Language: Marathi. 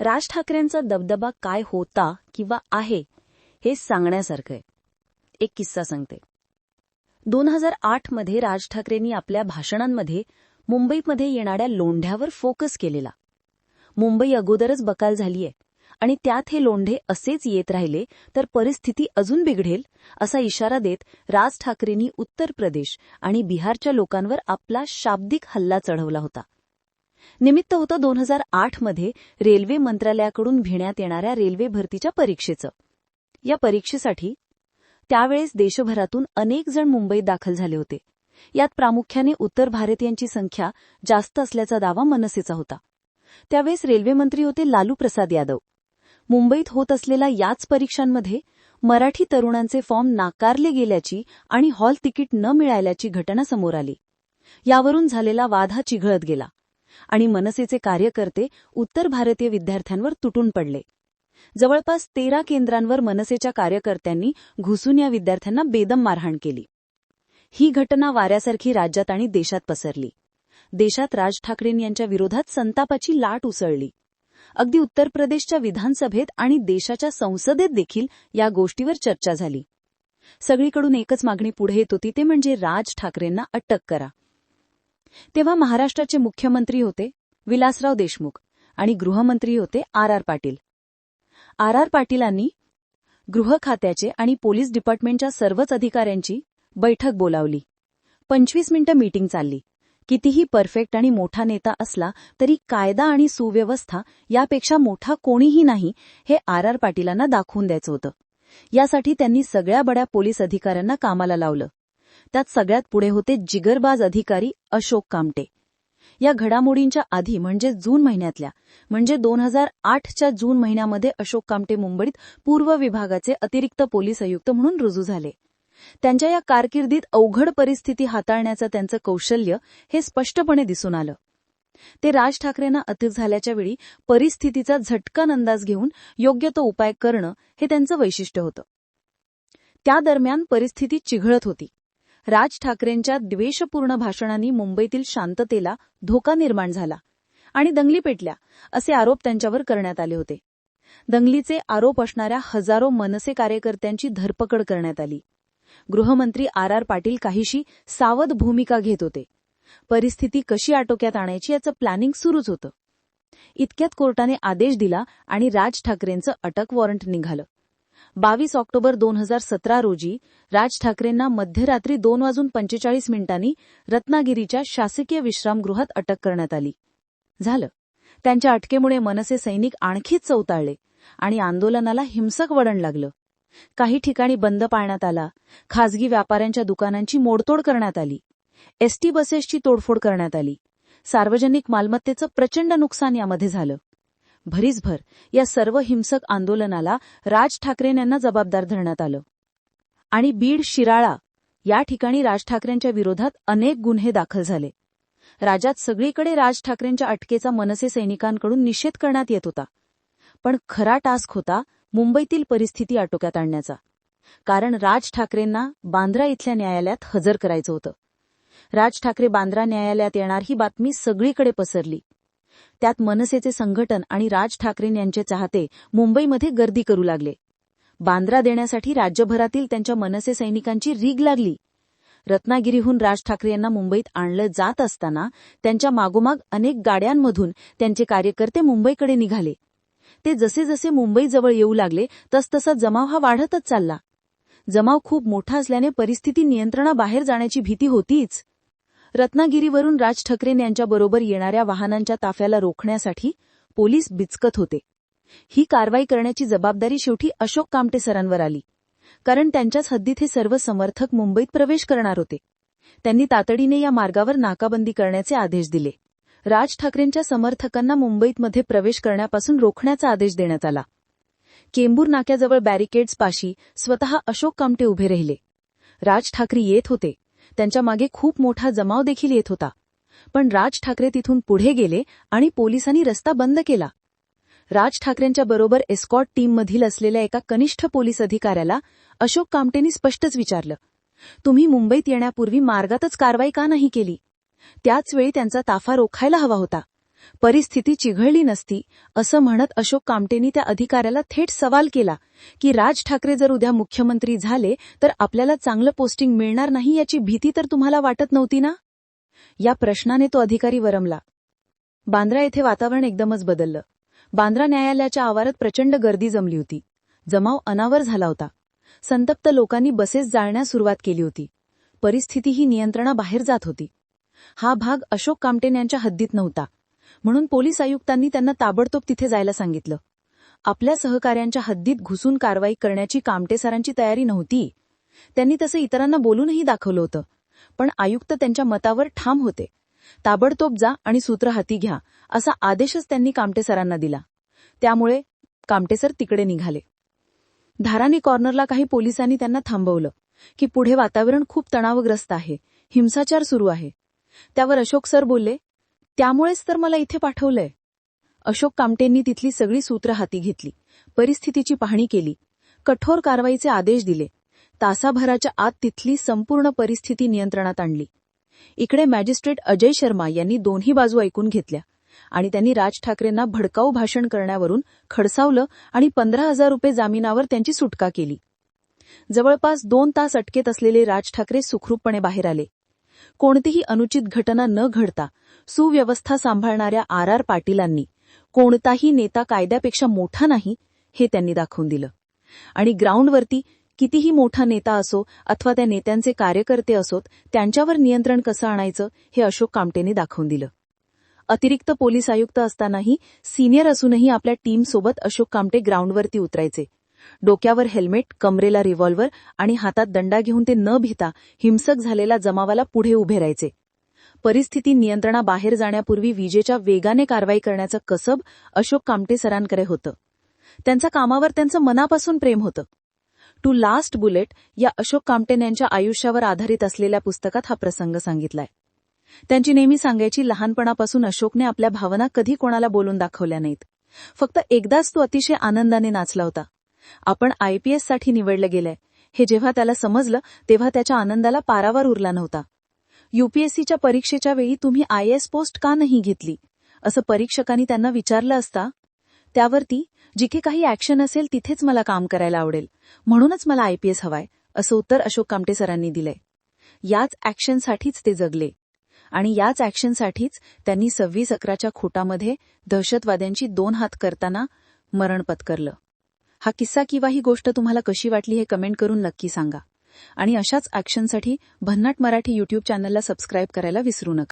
राज ठाकरेंचा दबदबा काय होता किंवा आहे हे सांगण्यासारखं आहे. एक किस्सा सांगते. दोन हजार आठमध्ये राज ठाकरेंनी आपल्या भाषणांमध्ये मुंबईमध्ये येणाऱ्या लोंढ्यावर फोकस केलेला. मुंबई अगोदरच बकाल झालीय आणि त्यात हे लोंढे असेच येत राहिले तर परिस्थिती अजून बिघडेल असा इशारा देत राज ठाकरेंनी उत्तर प्रदेश आणि बिहारच्या लोकांवर आपला शाब्दिक हल्ला चढवला होता. निमित्त होतं दोन हजार आठमध्ये रेल्वे मंत्रालयाकडून घेण्यात येणाऱ्या रेल्वे भरतीच्या परीक्षेचं. या परीक्षेसाठी त्यावेळेस देशभरातून अनेक जण मुंबईत दाखल झाले होते. यात प्रामुख्याने उत्तर भारतीयांची संख्या जास्त असल्याचा दावा मनसेचा होता. त्यावेळेस रेल्वेमंत्री होते लालू प्रसाद यादव. मुंबईत होत असलेल्या याच परीक्षांमध्ये मराठी तरुणांचे फॉर्म नाकारले गेल्याची आणि हॉल तिकीट न मिळाल्याची घटना समोर आली. यावरून झालेला वाद हा चिघळत गेला. आणि मनसेचे कार्यकर्ते उत्तर भारतीय विद्यार्थ्यांवर तुटून पडले. जवळपास तेरा केंद्रांवर मनसेच्या कार्यकर्त्यांनी घुसून या विद्यार्थ्यांना बेदम मारहाण केली. ही घटना वाऱ्यासारखी राज्यात आणि देशात पसरली. देशात राज ठाकरे यांच्या विरोधात संतापाची लाट उसळली. अगदी उत्तर प्रदेशच्या विधानसभेत आणि देशाच्या संसदेत देखील या गोष्टीवर चर्चा झाली. सगळीकडून एकच मागणी पुढे येत होती ते म्हणजे राज ठाकरेंना अटक करा. तेव्हा महाराष्ट्राचे मुख्यमंत्री होते विलासराव देशमुख आणि गृहमंत्री होते R R Patil. R R पाटीलांनी गृह खात्याचे आणि पोलीस डिपार्टमेंटच्या सर्वच अधिकाऱ्यांची बैठक बोलावली. पंचवीस मिनिटं मीटिंग चालली. कितीही परफेक्ट आणि मोठा नेता असला तरी कायदा आणि सुव्यवस्था यापेक्षा मोठा कोणीही नाही हे आर आर पाटीलांना दाखवून द्यायचं होतं. यासाठी त्यांनी सगळ्या बड्या पोलीस अधिकाऱ्यांना कामाला लावलं. त्यात सगळ्यात पुढे होते जिगरबाज अधिकारी अशोक कामटे. या घडामोडींच्या आधी म्हणजे जून महिन्यातल्या म्हणजे दोन हजार आठच्या जून महिन्यामध्ये अशोक कामटे मुंबईत पूर्व विभागाचे अतिरिक्त पोलीस आयुक्त म्हणून रुजू झाले. त्यांच्या या कारकिर्दीत अवघड परिस्थिती हाताळण्याचं त्यांचं कौशल्य हे स्पष्टपणे दिसून आलं. ते राज ठाकरेंना अतिक झाल्याच्या वेळी परिस्थितीचा झटकन अंदाज घेऊन योग्य तो उपाय करणं हे त्यांचं वैशिष्ट्य होतं. त्या दरम्यान परिस्थिती चिघळत होती. राज ठाकरेंच्या द्वेषपूर्ण भाषणांनी मुंबईतील शांततेला धोका निर्माण झाला आणि दंगली पेटल्या असे आरोप त्यांच्यावर करण्यात आले होते. दंगलीचे आरोप असणाऱ्या हजारो मनसे कार्यकर्त्यांची धरपकड करण्यात आली. गृहमंत्री आर आर पाटील काहीशी सावध भूमिका घेत होते. परिस्थिती कशी आटोक्यात आणायची याचं प्लॅनिंग सुरूच होतं. इतक्यात कोर्टाने आदेश दिला आणि राज ठाकरेंचं अटक वॉरंट निघालं. बावीस ऑक्टोबर दोन हजार सतरा रोजी राज ठाकरेंना मध्यरात्री दोन वाजून पंचेचाळीस मिनिटांनी रत्नागिरीच्या शासकीय विश्रामगृहात अटक करण्यात आली. झालं. त्यांच्या अटकेमुळे मनसे सैनिक आणखीच चौताळले आणि आंदोलनाला हिंसक वळण लागलं. काही ठिकाणी बंद पाळण्यात आला. खासगी व्यापाऱ्यांच्या दुकानांची मोडतोड करण्यात आली. एसटी बसेसची तोडफोड करण्यात आली. सार्वजनिक मालमत्तेचं प्रचंड नुकसान यामध्ये झालं. भरीसभर या सर्व हिंसक आंदोलनाला राज ठाकरे यांना जबाबदार धरण्यात आलं. आणि बीड शिराळा या ठिकाणी राज ठाकरेंच्या विरोधात अनेक गुन्हे दाखल झाले. राज्यात सगळीकडे राज ठाकरेंच्या अटकेचा मनसे सैनिकांकडून निषेध करण्यात येत होता. पण खरा टास्क होता मुंबईतील परिस्थिती आटोक्यात आणण्याचा. कारण राज ठाकरेंना बांद्रा इथल्या न्यायालयात हजर करायचं होतं. राज ठाकरे बांद्रा न्यायालयात येणार ही बातमी सगळीकडे पसरली. त्यात मनसेचे संघटन आणि राज ठाकरे यांचे चाहते मुंबईमध्ये गर्दी करू लागले. बांद्रा देण्यासाठी राज्यभरातील त्यांच्या मनसे सैनिकांची रीग लागली. रत्नागिरीहून राज ठाकरे यांना मुंबईत आणलं जात असताना त्यांच्या मागोमाग अनेक गाड्यांमधून त्यांचे कार्यकर्ते मुंबईकडे निघाले. ते जसे जसे मुंबईजवळ येऊ लागले तसतसा जमाव हा वाढतच चालला. जमाव खूप मोठा असल्याने परिस्थिती नियंत्रणाबाहेर जाण्याची भीती होतीच. रत्नागिरीवरून राज ठाकरे यांच्याबरोबर येणाऱ्या वाहनांच्या ताफ्याला रोखण्यासाठी पोलीस बिचकत होते. ही कारवाई करण्याची जबाबदारी शेवटी अशोक कामटे सरांवर आली. कारण त्यांच्याच हद्दीत हे सर्व समर्थक मुंबईत प्रवेश करणार होते. त्यांनी तातडीने या मार्गावर नाकाबंदी करण्याचे आदेश दिले. राज ठाकरेंच्या समर्थकांना मुंबईतमध्ये प्रवेश करण्यापासून रोखण्याचा आदेश देण्यात आला. केंबूर नाक्याजवळ बॅरिकेड्स पाशी स्वतः अशोक कामटे उभे राहिले. राज ठाकरे येत होते. त्यांच्या मागे खूप मोठा जमाव देखील येत होता. पण राज ठाकरे तिथून पुढे गेले आणि पोलिसांनी रस्ता बंद केला. राज ठाकरेंच्या बरोबर एस्कॉट टीममधील असलेल्या एका कनिष्ठ पोलीस अधिकाऱ्याला अशोक कामटेंनी स्पष्टच विचारलं. तुम्ही मुंबईत येण्यापूर्वी मार्गातच कारवाई का नाही केली? त्याच वेळी त्यांचा ताफा रोखायला हवा होता. परिस्थिती चिघळली नसती असं म्हणत अशोक कामटेंनी त्या अधिकाऱ्याला थेट सवाल केला की राज ठाकरे जर उद्या मुख्यमंत्री झाले तर आपल्याला चांगलं पोस्टिंग मिळणार नाही याची भीती तर तुम्हाला वाटत नव्हती ना? या प्रश्नाने तो अधिकारी वरमला. बांद्रा येथे वातावरण एकदमच बदललं. बांद्रा न्यायालयाच्या आवारात प्रचंड गर्दी जमली होती. जमाव अनावर झाला होता. संतप्त लोकांनी बसेस जाळण्यास सुरुवात केली होती. परिस्थिती ही नियंत्रणाबाहेर जात होती. हा भाग अशोक कामटेन यांच्या हद्दीत नव्हता. म्हणून पोलीस आयुक्तांनी त्यांना ताबडतोब तिथे जायला सांगितलं. आपल्या सहकाऱ्यांच्या हद्दीत घुसून कारवाई करण्याची कामटे सरांची तयारी नव्हती. त्यांनी तसं इतरांना बोलूनही दाखवलं होतं. पण आयुक्त त्यांच्या मतावर ठाम होते. ताबडतोब जा आणि सूत्र हाती घ्या असा आदेशच त्यांनी कामटेसरांना दिला. त्यामुळे कामटेसर तिकडे निघाले. धारानी कॉर्नरला काही पोलिसांनी त्यांना थांबवलं की पुढे वातावरण खूप तणावग्रस्त आहे हिंसाचार सुरू आहे. त्यावर अशोक सर बोलले त्यामुळेच तर मला इथे पाठवलंय. अशोक कामटेंनी तिथली सगळी सूत्र हाती घेतली. परिस्थितीची पाहणी केली. कठोर कारवाईचे आदेश दिले. तासाभराच्या आत तिथली संपूर्ण परिस्थिती नियंत्रणात आणली. इकडे मॅजिस्ट्रेट अजय शर्मा यांनी दोन्ही बाजू ऐकून घेतल्या आणि त्यांनी राज ठाकरेंना भडकाऊ भाषण करण्यावरून खडसावलं आणि पंधरा हजार रुपये जामिनावर त्यांची सुटका केली. जवळपास दोन तास अटकेत असलेले राज ठाकरे सुखरूपपणे बाहेर आले. कोणतीही अनुचित घटना न घडता सुव्यवस्था सांभाळणाऱ्या आर आर पाटीलांनी कोणताही नेता कायद्यापेक्षा मोठा नाही हे त्यांनी दाखवून दिलं. आणि ग्राउंडवरती कितीही मोठा नेता असो अथवा त्या नेत्यांचे कार्यकर्ते असोत त्यांच्यावर नियंत्रण कसं आणायचं हे अशोक कामटेने दाखवून दिलं. अतिरिक्त पोलीस आयुक्त असतानाही सिनियर असूनही आपल्या टीमसोबत अशोक कामटे ग्राउंडवरती उतरायचे. डोक्यावर हेल्मेट कमरेला रिव्हॉल्वर आणि हातात दंडा घेऊन ते न भिता हिंसक झालेला जमावाला पुढे उभे राहायचे. परिस्थिती नियंत्रणाबाहेर जाण्यापूर्वी विजेच्या वेगाने कारवाई करण्याचं कसब अशोक कामटे सरांकडे होतं. त्यांच्या कामावर त्यांचं मनापासून प्रेम होतं. टू लास्ट बुलेट या अशोक कामटेन यांच्या आयुष्यावर आधारित असलेल्या पुस्तकात हा प्रसंग सांगितलाय. त्यांची नेहमी सांगायची लहानपणापासून अशोकने आपल्या भावना कधी कोणाला बोलून दाखवल्या नाहीत. फक्त एकदाच तो अतिशय आनंदाने नाचला होता. आपण आयपीएससाठी निवडलं गेलंय. हे जेव्हा त्याला समजलं तेव्हा त्याच्या आनंदाला पारावर उरला नव्हता. युपीएससीच्या परीक्षेच्या वेळी तुम्ही आय एस पोस्ट का नाही घेतली? असं परीक्षकांनी त्यांना विचारलं असता त्यावरती जिथे काही ऍक्शन असेल तिथेच मला काम करायला आवडेल. म्हणूनच मला आयपीएस हवाय असं उत्तर अशोक कामटे सरांनी दिलंय. याच ऍक्शनसाठीच ते जगले. आणि याच ऍक्शनसाठीच त्यांनी सव्वीस अकराच्या खोटामध्ये दहशतवाद्यांची दोन हात करताना मरण पत्करलं. हा किस्सा किंवा ही गोष्ट तुम्हाला कशी वाटली हे कमेंट करून नक्की सांगा. आणि अशाच ऍक्शनसाठी भन्नाट मराठी युट्यूब चॅनलला सबस्क्राईब करायला विसरू नका.